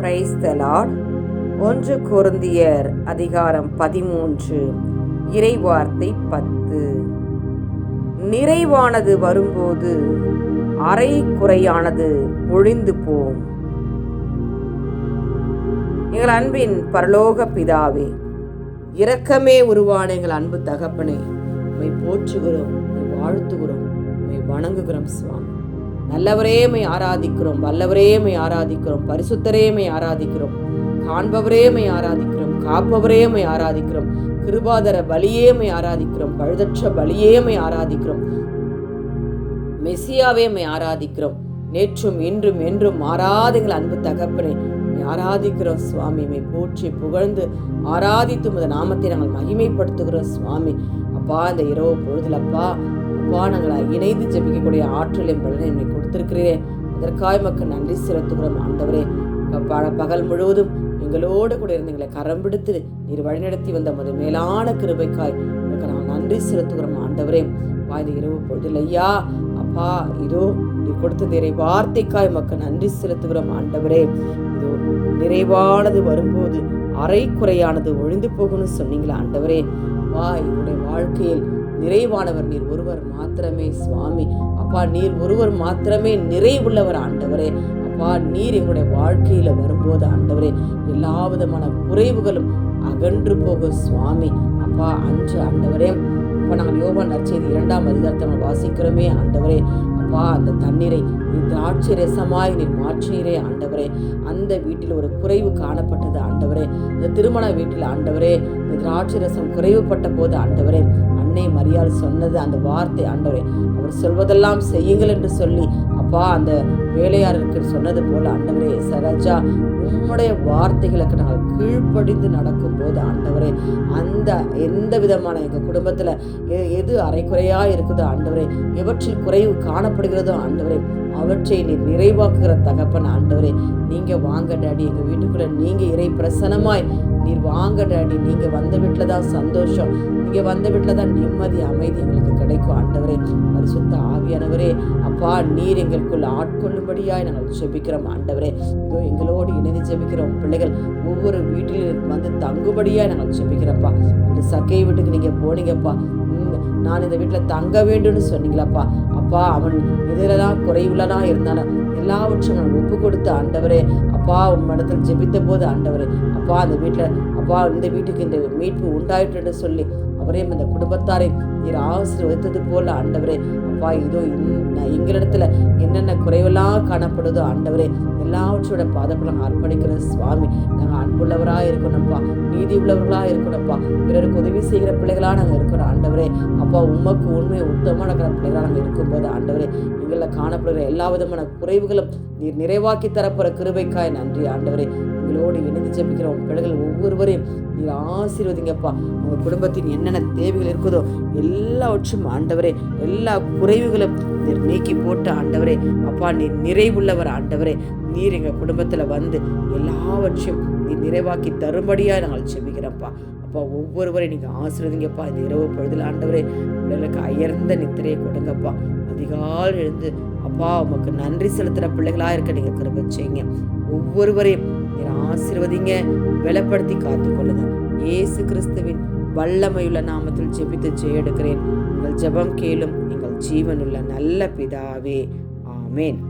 Price ஒன்று குருந்தியர் அதிகாரம் பதிமூன்று இறைவார்த்தை பத்து. நிறைவானது வரும்போது அரை குறையானது ஒழிந்து போம். எங்கள் அன்பின் பரலோக பிதாவே இரக்கமே உருவான எங்கள் அன்பு தகப்பனே உம்மை போற்றுகிறோம் வாழ்த்துகிறோம் உம்மை வணங்குகிறோம் சுவாமி. நல்லவரேமை ஆராதிக்கிறோம் வல்லவரேமை ஆராதிக்கிறோம் பரிசுத்தரேமை ஆராதிக்கிறோம் காண்பவரேமை ஆராதிக்கிறோம் காப்பவரே மை ஆராதிக்கிறோம் கிருபாதர பலியே மை ஆராதிக்கிறோம் பழுதற்ற பலியே மை ஆராதிக்கிறோம் மெசியாவேமை ஆராதிக்கிறோம் நேற்றும் இன்றும் என்றும் மாறாதுங்கள் அன்பு தகப்பனே ஆராதிக்கிறோம் சுவாமி மை போற்றி புகழ்ந்து ஆராதித்து உமது நாமத்தை நாங்கள் மகிமைப்படுத்துகிறோம் சுவாமி. அப்பா இந்த இரவு பொழுதுலப்பா அப்பா இணைந்து ஜெபிக்கக்கூடிய ஆற்றல் என்பதை என்னை கொடுத்திருக்கிறீரே. அதற்காக மக்கள் நன்றி செலுத்துகிறோம் ஆண்டவரே. பகல் முழுவதும் எங்களோடு கூட இருந்து எங்களை கரம் பிடித்து நீர் வழிநடத்தி வந்த மது மேலான கிருபைக்காய் உங்களுக்கு நான் நன்றி செலுத்துகிறோம் ஆண்டவரே. வாய்ந்த இரவு பொழுதில் ஐயா அப்பா இதோ நீ கொடுத்த நிறை வார்த்தைக்காய் மக்கள் நன்றி செலுத்துகிறோம் ஆண்டவரே. இதோ நிறைவானது வரும்போது அரை குறையானது ஒழிந்து போகணும்னு சொன்னீங்களா ஆண்டவரே. வா என்னுடைய வாழ்க்கையில் நிறைவானவர் நீர் ஒருவர் மாத்திரமே சுவாமி. அப்பா நீர் ஒருவர் மாத்திரமே நிறைவுள்ளவர் ஆண்டவரே. அப்பா நீர் எங்களுடைய வாழ்க்கையில வரும்போது ஆண்டவரே எல்லா விதமான குறைவுகளும் அகன்று போகும் சுவாமி. அப்பா அன்று ஆண்டவரே இப்போ நாங்கள் யோகா நற்செய்தி இரண்டாம் அதிகாரத்தை நாங்கள் வாசிக்கிறோமே ஆண்டவரே. அப்பா அந்த தண்ணீரை திராட்சை ரசமாய் நீர் மாற்றீரே ஆண்டவரே. அந்த வீட்டில் ஒரு குறைவு காணப்பட்டது ஆண்டவரே. இந்த திருமண வீட்டில் ஆண்டவரே இந்த திராட்சை ரசம் குறைவுபட்ட போது ஆண்டவரே அன்னை மரியாள் சொன்னது அந்த வார்த்தை ஆண்டவரே அவர் சொல்வதெல்லாம் செய்யுங்கள் என்று சொல்லி அப்பா அந்த வேலையாளருக்கு சொன்னது போல ஆண்டவரே சரஜா உம்முடைய வார்த்தைகளுக்கு நாங்கள் கீழ்ப்படிந்து நடக்கும்போது ஆண்டவரே அந்த எந்த விதமான எங்கள் குடும்பத்தில் எது அரைக்குறையாக இருக்குதோ ஆண்டவரே எவற்றில் குறைவு காணப்படுகிறதோ ஆண்டவரே அவற்றை நீர் நிறைவாக்குகிற தகப்பன் ஆண்டவரே. நீங்க வாங்க டாடி. எங்க வீட்டுக்குள்ள நீங்க இறை பிரசனமாய் நீர் வாங்க டாடி. நீங்க வந்த வீட்டில் தான் சந்தோஷம். நீங்க வந்த வீட்டில் தான் நிம்மதி அமைதி எங்களுக்கு கிடைக்கும் ஆண்டவரே. பரிசுத்த ஆவியானவரே அப்பா நீர் எங்களுக்குள் ஆட்கொள்ளும்படியாய் நாங்கள் ஜெபிக்கிறோம் ஆண்டவரே. இதோ எங்களோடு இணைந்து ஜெபிக்கிறோம் பிள்ளைகள் ஒவ்வொரு வீட்டிலும் வந்து தங்குபடியாய் நாங்கள் ஜெபிக்கிறப்பா. இந்த சக்கையை வீட்டுக்கு நீங்க போனீங்கப்பா. இருந்தேன் நான் இந்த வீட்டில் தங்க வேண்டும்னு சொன்னீங்களப்பா. அப்பா அவன் எதிரெல்லாம் குறைவுள்ளனா இருந்தாலும் எல்லாவற்றையும் நான் ஒப்பு கொடுத்த ஆண்டவரே. அப்பா உம்மிடத்தில் ஜெபித்த போது ஆண்டவரே அப்பா அந்த வீட்டில் அப்பா இந்த வீட்டுக்கு இந்த மீட்பு உண்டாயிட்டுன்னு சொல்லி அவரே அந்த குடும்பத்தாரை நீர் ஆசீர்வதித்தது போல ஆண்டவரே. அப்பா இதோ எங்களிடத்துல என்னென்ன குறைவெல்லாம் காணப்படுதோ ஆண்டவரே எல்லாவற்றோட பாதப்பை நாங்கள் சுவாமி. நாங்கள் அன்புள்ளவராக இருக்கணும்ப்பா நீதி உள்ளவர்களாக இருக்கணும்ப்பா பிறருக்கு உதவி செய்கிற பிள்ளைகளாக நாங்கள் இருக்கிறோம் ஆண்டவரே. அப்பா உமக்கு உண்மை உத்தமாக இருக்கிற பிள்ளைகளாக நாங்கள் இருக்கும்போது ஆண்டவரே எங்களில் காணப்படுகிற எல்லா விதமான குறைவுகளும் நீர் நிறைவாக்கி தரப்போகிற கிருபைக்காய். நன்றி ஆண்டவரே. எங்களோடு இணைந்து ஜெபிக்கிற உங்கள் பிள்ளைகள் ஒவ்வொருவரையும் நீர் ஆசீர்வதிங்கப்பா. உங்கள் குடும்பத்தின் என்னென்ன தேவைகள் இருக்குதோ எல்லாவற்றும் ஆண்டவரே எல்லா குறைவுகளும் நீர் நீக்கி போட்டு ஆண்டவரே. அப்பா நீர் நிறைவுள்ளவர் ஆண்டவரே. நீர் எங்கள் குடும்பத்தில் வந்து எல்லாவற்றையும் நீ நிறைவாக்கி தரும்படியாக நாங்கள் ஜெபிக்கிறோம்ப்பா அப்பா ஒவ்வொருவரையும் நீங்கள் ஆசீர்வதிங்கப்பா. இந்த இரவு பொழுதில் ஆண்டவரே பிள்ளைகளுக்கு அயர்ந்த நித்திரையை கொடுங்கப்பா. அதிகால் எழுந்து அப்பா உமக்கு நன்றி செலுத்துகிற பிள்ளைகளாக இருக்க நீங்கள் கிருப செய்யுங்க. ஒவ்வொருவரையும் நீர் ஆசீர்வதிங்க பலப்படுத்தி காத்துக்கொள்ளுங்க. இயேசு கிறிஸ்துவின் வல்லமையுள்ள நாமத்தில் ஜெபித்து ஜெயெடுக்கிறேன். உங்கள் ஜெபம் கேளும் எங்கள் ஜீவனுள்ள நல்ல பிதாவே. ஆமேன்.